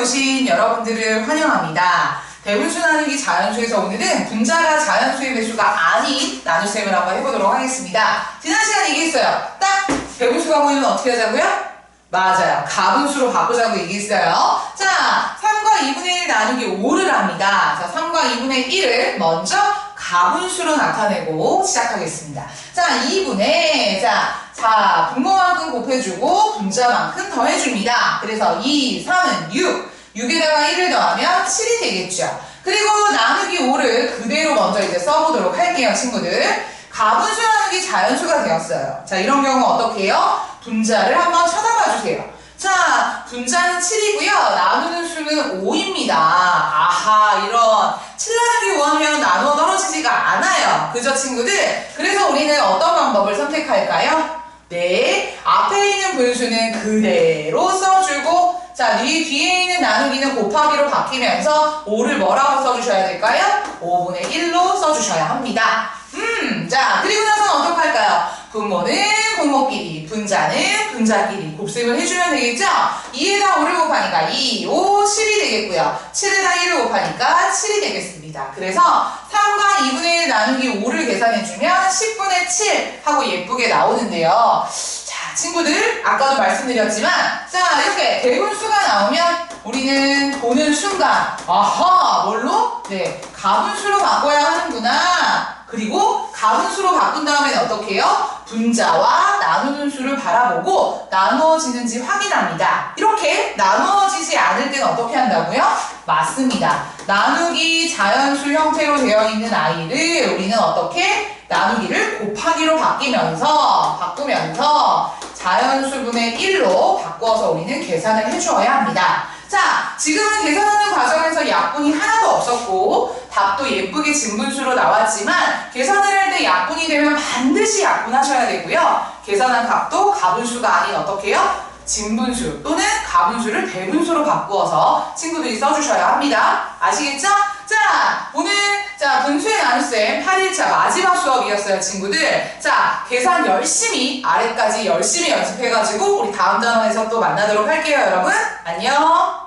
오신 여러분들을 환영합니다. 대분수 나누기 자연수에서 오늘은 분자가 자연수의 배수가 아닌 나눗셈을 한번 해보도록 하겠습니다. 지난 시간에 얘기했어요. 딱 대분수가 보이면 어떻게 하자고요? 맞아요. 가분수로 바꾸자고 얘기했어요. 자, 3과 2분의 1 나누기 5를 합니다. 자, 3과 2분의 1을 먼저 가분수로 나타내고 시작하겠습니다. 자, 2분의, 자, 자, 분모만큼 곱해주고 분자만큼 더해줍니다. 그래서 2, 3은 6, 6에다가 1을 더하면 7이 되겠죠. 그리고 나누기 5를 그대로 먼저 이제 써보도록 할게요, 친구들. 가분수 나누기 자연수가 되었어요. 자, 이런 경우 어떻게 해요? 분자를 한번 쳐다봐 주세요. 자, 분자는 7이고요. 나누는 수는 5입니다. 아하, 이런 7 나누기 5 하면 나누어 떨어 지지가 않아요. 그죠, 친구들? 그래서 우리는 어떤 방법을 선택할까요? 네, 앞에 있는 분수는 그대로 써주고 자, 뒤, 뒤에 있는 나누기는 곱하기로 바뀌면서 5를 뭐라고 써주셔야 될까요? 5분의 1로 써주셔야 합니다. 음, 자, 그리고 나서는 어떡할까요? 분모는 분모끼리, 분자는 분자끼리 곱셈을 해주면 되겠죠? 2에다 5를 곱하니까 2, 5, 10이 되겠고요. 7에다 1을 곱하니까 7이 되겠습니다. 그래서 3과 2분의 1 나누기 5를 계산해주면 10분의 7 하고 예쁘게 나오는데요. 자, 친구들, 아까도 말씀드렸지만, 자, 이렇게 대분수가 나오면 우리는 보는 순간, 아하, 뭘로? 네, 가분수로 바꿔야 하는구나. 그리고 가분수로 바꾼 다음에는 어떻게 해요? 분자와 나누는 수를 바라보고 나누어지는지 확인합니다. 이렇게 나누어지지 않을 때는 어떻게 한다고요? 맞습니다. 나누기 자연수 형태로 되어 있는 아이를 우리는 어떻게 나누기를 곱하기로 바뀌면서 바꾸면서 자연수분의 1로 바꿔서 우리는 계산을 해주어야 합니다. 자, 지금은 계산하는 과정에서 약분이 하나도 없었고 답도 예쁘게 진분수로 나왔지만 계산을 할 때 약분이 되면 반드시 약분하셔야 되고요. 계산한 값도 가분수가 아닌 어떻게 해요? 진분수 또는 가분수를 대분수로 바꾸어서 친구들이 써주셔야 합니다. 아시겠죠? 자, 오늘 자 분수의 나눗셈 8일차 마지막 수업이었어요, 친구들. 자, 계산 열심히 아래까지 열심히 연습해가지고 우리 다음 단원에서 또 만나도록 할게요, 여러분. 안녕.